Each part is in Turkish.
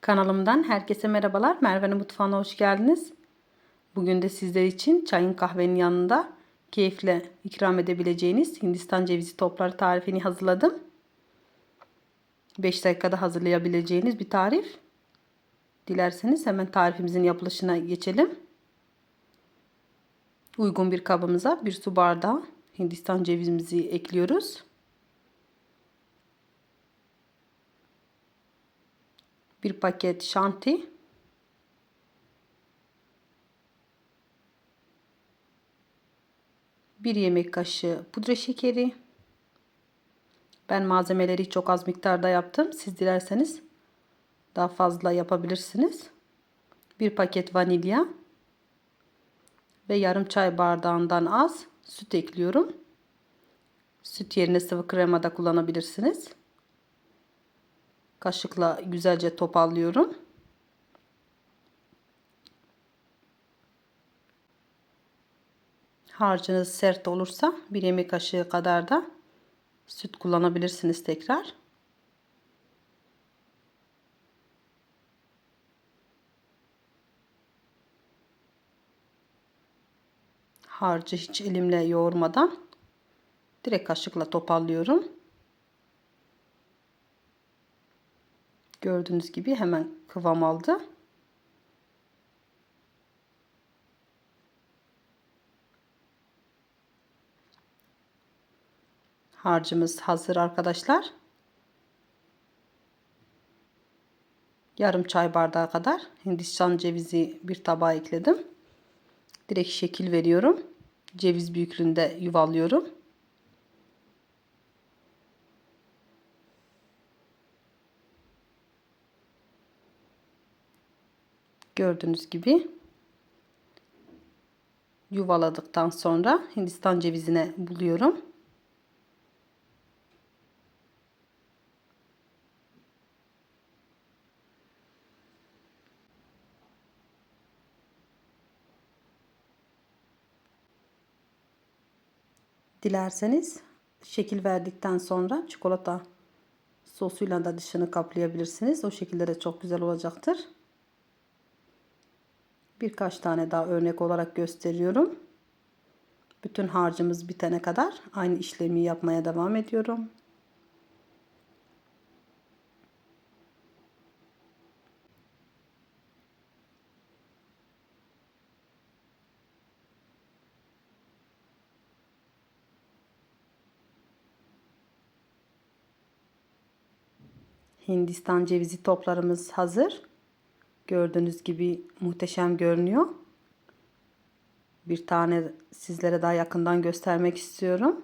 Kanalımdan herkese merhabalar. Merve'nin mutfağına hoş geldiniz. Bugün de sizler için çayın kahvenin yanında keyifle ikram edebileceğiniz Hindistan cevizi topları tarifini hazırladım. 5 dakikada hazırlayabileceğiniz bir tarif. Dilerseniz hemen tarifimizin yapılışına geçelim. Uygun bir kabımıza bir su bardağı Hindistan cevizimizi ekliyoruz. Bir paket şanti, bir yemek kaşığı pudra şekeri. Ben malzemeleri çok az miktarda yaptım. Siz dilerseniz daha fazla yapabilirsiniz. Bir paket vanilya ve yarım çay bardağından az süt ekliyorum. Süt yerine sıvı krema da kullanabilirsiniz. Kaşıkla güzelce topallıyorum. Harcınız sert olursa bir yemek kaşığı kadar da süt kullanabilirsiniz tekrar. Harcı hiç elimle yoğurmadan direkt kaşıkla topallıyorum. Gördüğünüz gibi hemen kıvam aldı. Harcımız hazır arkadaşlar. Yarım çay bardağı kadar Hindistan cevizi bir tabağa ekledim. Direkt şekil veriyorum. Ceviz büyüklüğünde yuvarlıyorum. Gördüğünüz gibi yuvaladıktan sonra Hindistan cevizine buluyorum. Dilerseniz şekil verdikten sonra çikolata sosuyla da dışını kaplayabilirsiniz. O şekilde de çok güzel olacaktır. Birkaç tane daha örnek olarak gösteriyorum. Bütün harcımız bitene kadar aynı işlemi yapmaya devam ediyorum. Hindistan cevizi toplarımız hazır. Gördüğünüz gibi muhteşem görünüyor. Bir tane sizlere daha yakından göstermek istiyorum.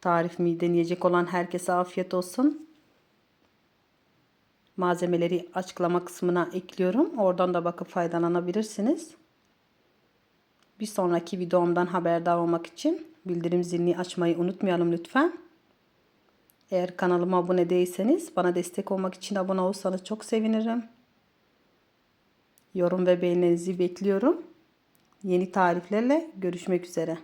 Tarifimi deneyecek olan herkese afiyet olsun. Malzemeleri açıklama kısmına ekliyorum. Oradan da bakıp faydalanabilirsiniz. Bir sonraki videomdan haberdar olmak için bildirim zilini açmayı unutmayalım lütfen. Eğer kanalıma abone değilseniz bana destek olmak için abone olursanız çok sevinirim. Yorum ve beğenilerinizi bekliyorum. Yeni tariflerle görüşmek üzere.